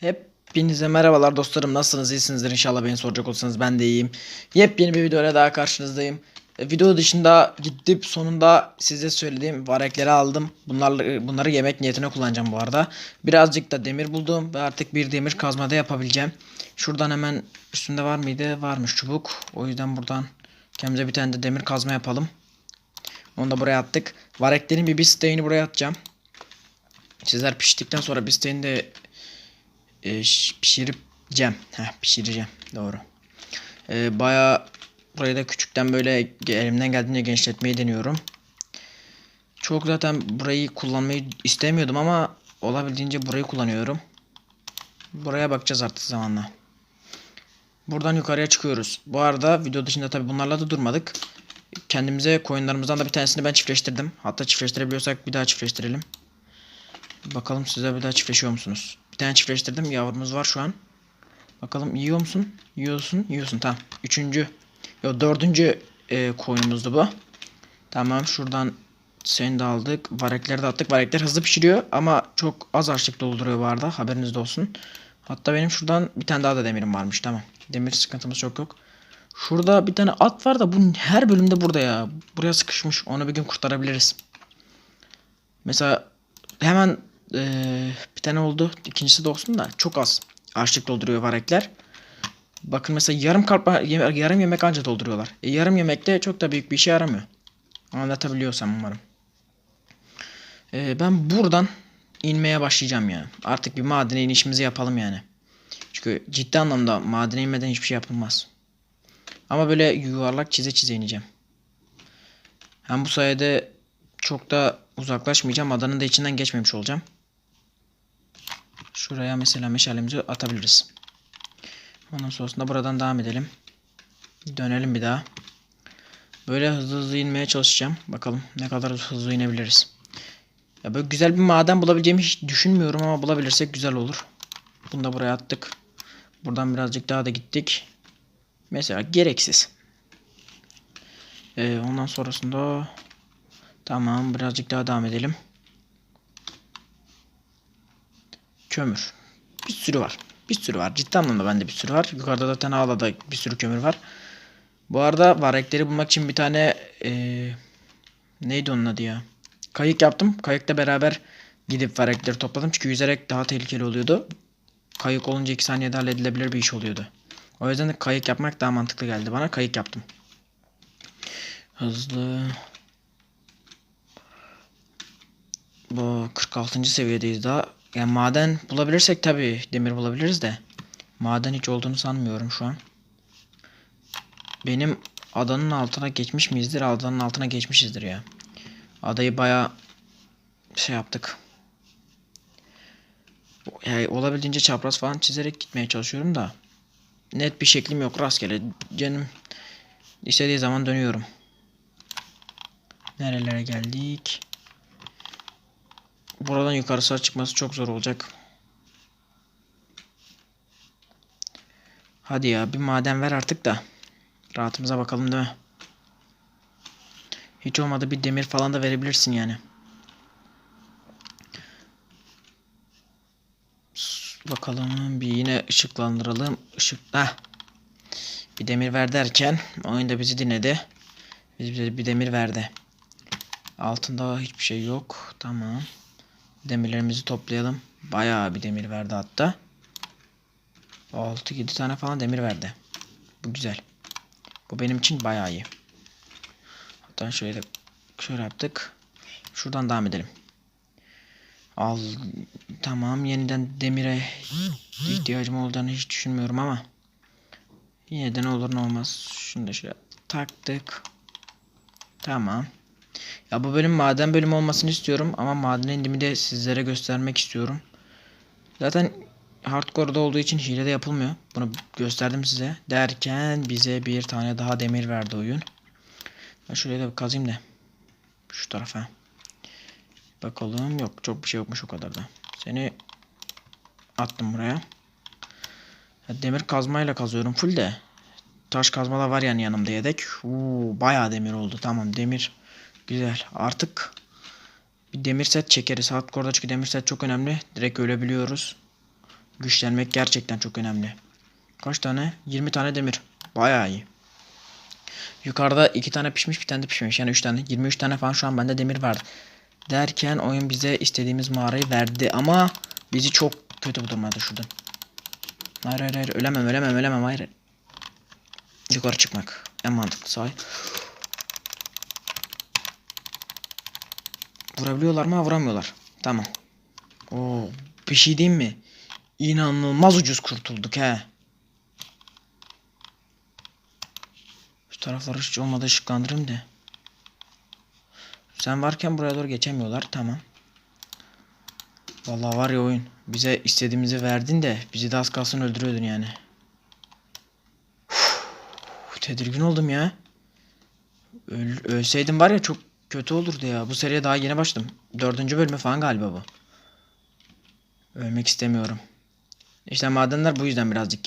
Hepinize merhabalar dostlarım nasılsınız iyisinizdir inşallah beni soracak olsanız ben de iyiyim. Yepyeni bir videoyla daha karşınızdayım. E, Video dışında gidip sonunda size söylediğim varekleri aldım. Bunlarla, bunları yemek niyetine kullanacağım bu arada. Birazcık da demir buldum ve artık bir demir kazmada yapabileceğim. Şuradan hemen üstünde var mıydı? Varmış çubuk. O yüzden buradan kendimize bir tane de demir kazma yapalım. Onu da buraya attık. Vareklerin bir bisteğini buraya atacağım. Sizler piştikten sonra bisteğini de e, ş- pişireceğim. Heh, pişireceğim. Doğru. E, Baya burayı da küçükten böyle elimden geldiğince genişletmeyi deniyorum. Çok zaten burayı kullanmayı istemiyordum ama olabildiğince burayı kullanıyorum. Buraya bakacağız artık zamanla. Buradan yukarıya çıkıyoruz. Bu arada video dışında tabi bunlarla da durmadık. Kendimize koyunlarımızdan da bir tanesini ben çiftleştirdim. Hatta çiftleştirebiliyorsak bir daha çiftleştirelim. Bakalım size bir daha çiftleşiyor musunuz? Tane çiftleştirdim. Yavrumuz var şu an. Bakalım yiyor musun? Yiyorsun. Yiyorsun. Tamam. Üçüncü. Yo dördüncü e, koyunumuzdu bu. Tamam. Şuradan seni de aldık. Varekleri de attık. Varekler hızlı pişiriyor ama çok az açlık dolduruyor bu arada. Haberiniz de olsun. Hatta benim şuradan bir tane daha da demirim varmış. Tamam. Demir sıkıntımız çok yok. Şurada bir tane at var da bu her bölümde burada ya. Buraya sıkışmış. Onu bir gün kurtarabiliriz. Mesela hemen eee, bir tane oldu. İkincisi de olsun da çok az açlık dolduruyor varekler. Bakın mesela yarım kalp yarım yemek anca dolduruyorlar. E, yarım yemekte çok da büyük bir işe yaramıyor. Anlatabiliyorsam umarım. E, ben buradan inmeye başlayacağım ya. Artık bir madene inişimizi yapalım yani. Çünkü ciddi anlamda madene inmeden hiçbir şey yapılmaz. Ama böyle yuvarlak çize çize ineceğim. Hem bu sayede çok da uzaklaşmayacağım. Adanın da içinden geçmemiş olacağım. Şuraya mesela meşalemizi atabiliriz. Ondan sonrasında buradan devam edelim. Dönelim bir daha. Böyle hızlı hızlı inmeye çalışacağım. Bakalım ne kadar hızlı inebiliriz. Ya böyle güzel bir maden bulabileceğimi hiç düşünmüyorum ama bulabilirsek güzel olur. Bunu da buraya attık. Buradan birazcık daha da gittik. Mesela gereksiz. Ee, ondan sonrasında tamam birazcık daha devam edelim. Kömür. Bir sürü var. Bir sürü var. Ciddi anlamda bende bir sürü var. Yukarıda zaten ağlada bir sürü kömür var. Bu arada varekleri bulmak için bir tane ee, neydi onun adı ya? Kayık yaptım. Kayıkla beraber gidip varekleri topladım. Çünkü yüzerek daha tehlikeli oluyordu. Kayık olunca 2 saniyede halledilebilir bir iş oluyordu. O yüzden de kayık yapmak daha mantıklı geldi bana. Kayık yaptım. Hızlı. Bu 46. seviyedeyiz daha. Yani maden bulabilirsek tabi demir bulabiliriz de. Maden hiç olduğunu sanmıyorum şu an. Benim adanın altına geçmiş miyizdir? Adanın altına geçmişizdir ya. Adayı baya şey yaptık. Yani olabildiğince çapraz falan çizerek gitmeye çalışıyorum da. Net bir şeklim yok rastgele. Canım istediği zaman dönüyorum. Nerelere geldik? Buradan yukarısı çıkması çok zor olacak. Hadi ya bir maden ver artık da. Rahatımıza bakalım değil mi? Hiç olmadı bir demir falan da verebilirsin yani. Bakalım bir yine ışıklandıralım. Işık ah. Bir demir ver derken oyun da bizi dinledi. Bize bir demir verdi. Altında hiçbir şey yok. Tamam. Demirlerimizi toplayalım. Bayağı bir demir verdi hatta. 6-7 tane falan demir verdi. Bu güzel. Bu benim için bayağı iyi. Hatta şöyle şöyle yaptık. Şuradan devam edelim. Al tamam yeniden demire ihtiyacım olduğunu hiç düşünmüyorum ama yine de ne olur ne olmaz. Şunu da şöyle taktık. Tamam. Ya bu bölüm maden bölümü olmasını istiyorum ama maden indiğimi de sizlere göstermek istiyorum. Zaten hardcore'da olduğu için hile de yapılmıyor. Bunu gösterdim size. Derken bize bir tane daha demir verdi oyun. Ben şuraya da kazayım da. Şu tarafa. Bakalım. Yok çok bir şey yokmuş o kadar da. Seni attım buraya. Ya demir kazmayla kazıyorum full de. Taş kazma da var yani yanımda yedek. Uuu bayağı demir oldu. Tamam demir. Güzel. Artık bir demir set çekeriz. Hardcore'da çünkü demir set çok önemli. Direkt ölebiliyoruz. Güçlenmek gerçekten çok önemli. Kaç tane? 20 tane demir. Bayağı iyi. Yukarıda 2 tane pişmiş bir tane de pişmemiş. Yani 3 tane. 23 tane falan şu an bende demir var. Derken oyun bize istediğimiz mağarayı verdi. Ama bizi çok kötü bu duruma düşürdü. Hayır hayır hayır. Ölemem ölemem ölemem. Hayır. Yukarı çıkmak. En mantıklı say. Vurabiliyorlar mı? Vuramıyorlar. Tamam. Oo, bir şey diyeyim mi? İnanılmaz ucuz kurtulduk he. Şu tarafları hiç olmadı ışıklandırayım da. Sen varken buraya doğru geçemiyorlar. Tamam. Vallahi var ya oyun. Bize istediğimizi verdin de bizi de az kalsın öldürüyordun yani. Uf, tedirgin oldum ya. Öl- ölseydim var ya çok kötü olurdu ya. Bu seriye daha yeni başladım. Dördüncü bölümü falan galiba bu. Ölmek istemiyorum. İşte madenler bu yüzden birazcık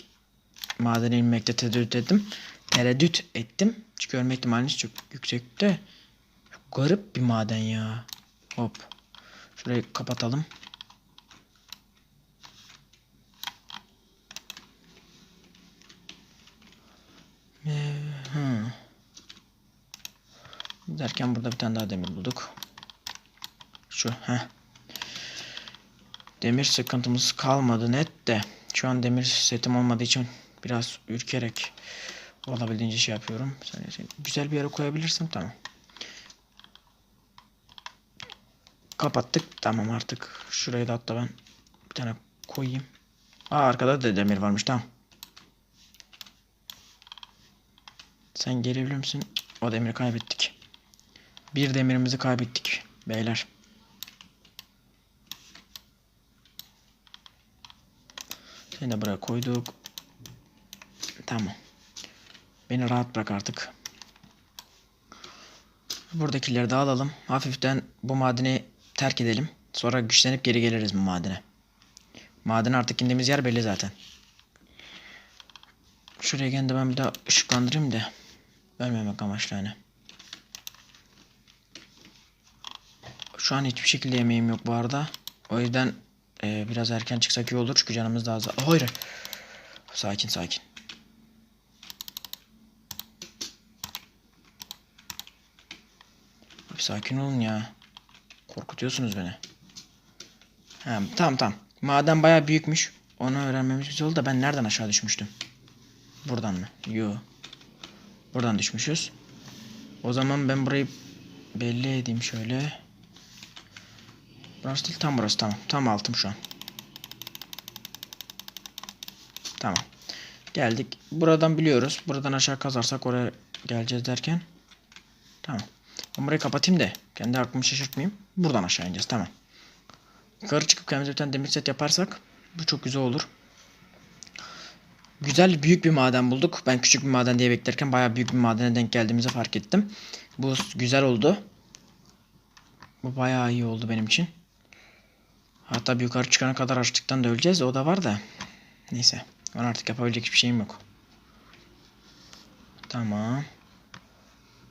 madene inmekte tereddüt ettim. Tereddüt ettim. Çünkü ölme ihtimaliniz çok yüksekte. Garip bir maden ya. Hop. Şurayı kapatalım. Derken burada bir tane daha demir bulduk. Şu heh. Demir sıkıntımız kalmadı net de. Şu an demir setim olmadığı için biraz ürkerek olabildiğince şey yapıyorum. Sen, güzel bir yere koyabilirsem tamam. Kapattık. Tamam artık. Şurayı da hatta ben bir tane koyayım. Aa arkada da demir varmış tamam. Sen gelebilir misin? O demiri kaybettik. Bir demirimizi kaybettik beyler. Seni de buraya koyduk. Tamam. Beni rahat bırak artık. Buradakileri de alalım. Hafiften bu madeni terk edelim. Sonra güçlenip geri geliriz bu madene. Maden artık indiğimiz yer belli zaten. Şuraya gene de ben bir daha ışıklandırayım da. Ölmemek amaçlı hani. Şu an hiçbir şekilde yemeğim yok bu arada. O yüzden e, biraz erken çıksak iyi olur çünkü canımız daha az. Hayır. Sakin sakin. Abi sakin olun ya. Korkutuyorsunuz beni. Ha, tamam tamam. Maden baya büyükmüş. Onu öğrenmemiz güzel oldu da ben nereden aşağı düşmüştüm? Buradan mı? Yo. Buradan düşmüşüz. O zaman ben burayı belli edeyim şöyle. Burası değil tam burası tamam. Tam altım şu an. Tamam. Geldik. Buradan biliyoruz. Buradan aşağı kazarsak oraya geleceğiz derken. Tamam. Ben burayı kapatayım da kendi aklımı şaşırtmayayım. Buradan aşağı ineceğiz. Tamam. Yukarı çıkıp kendimize bir tane demir set yaparsak bu çok güzel olur. Güzel büyük bir maden bulduk. Ben küçük bir maden diye beklerken bayağı büyük bir madene denk geldiğimizi fark ettim. Bu güzel oldu. Bu bayağı iyi oldu benim için. Hatta yukarı çıkana kadar açlıktan da öleceğiz. O da var da. Neyse. Ben artık yapabilecek hiçbir şeyim yok. Tamam.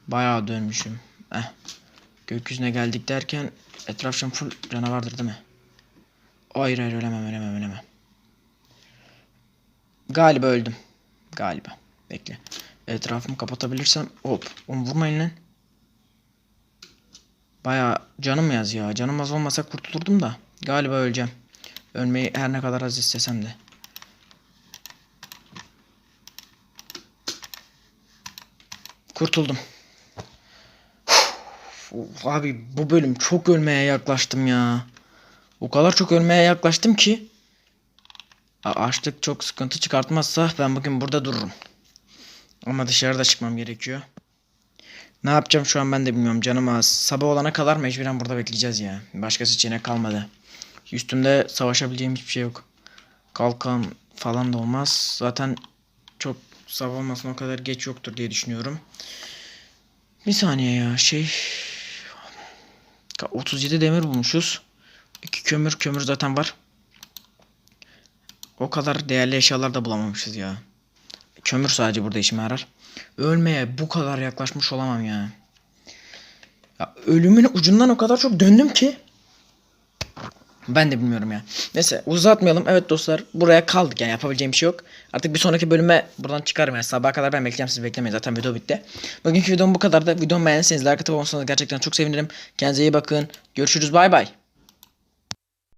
Bayağı dönmüşüm. Eh. Gökyüzüne geldik derken etraf an full canavardır değil mi? Hayır hayır ölemem ölemem ölemem. Galiba öldüm. Galiba. Bekle. Etrafımı kapatabilirsem hop. Onu vurmayın lan. Baya canım yaz ya. Canım az olmasa kurtulurdum da. Galiba öleceğim. Ölmeyi her ne kadar az istesem de. Kurtuldum. Uf, abi bu bölüm çok ölmeye yaklaştım ya. O kadar çok ölmeye yaklaştım ki. Açlık çok sıkıntı çıkartmazsa ben bugün burada dururum. Ama dışarıda çıkmam gerekiyor. Ne yapacağım şu an ben de bilmiyorum canım az. Sabah olana kadar mecburen burada bekleyeceğiz ya. Başka seçenek kalmadı. Üstümde savaşabileceğim hiçbir şey yok. Kalkan falan da olmaz. Zaten çok sabah olmasına o kadar geç yoktur diye düşünüyorum. Bir saniye ya şey... Ka- 37 demir bulmuşuz. 2 kömür kömür zaten var. O kadar değerli eşyalar da bulamamışız ya. Kömür sadece burada işime yarar. Ölmeye bu kadar yaklaşmış olamam ya. ya ölümün ucundan o kadar çok döndüm ki. Ben de bilmiyorum ya. Neyse uzatmayalım. Evet dostlar buraya kaldık yani yapabileceğim bir şey yok. Artık bir sonraki bölüme buradan çıkarım yani sabaha kadar ben bekleyeceğim siz beklemeyin zaten video bitti. Bugünkü videom bu kadar da videomu beğendiyseniz like atıp olsanız gerçekten çok sevinirim. Kendinize iyi bakın. Görüşürüz bay bay.